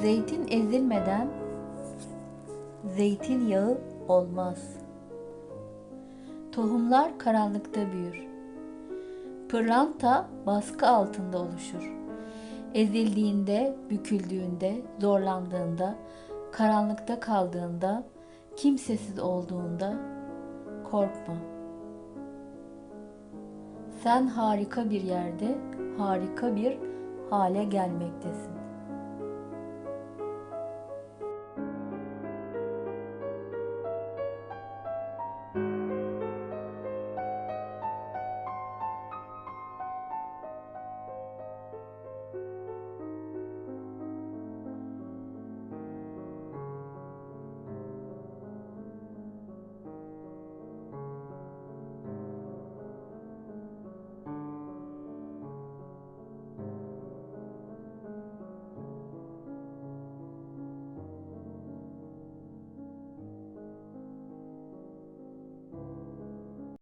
Zeytin ezilmeden zeytin yağı olmaz. Tohumlar karanlıkta büyür. Pırlanta baskı altında oluşur. Ezildiğinde, büküldüğünde, zorlandığında, karanlıkta kaldığında, kimsesiz olduğunda korkma. Sen harika bir yerde, harika bir hale gelmektesin.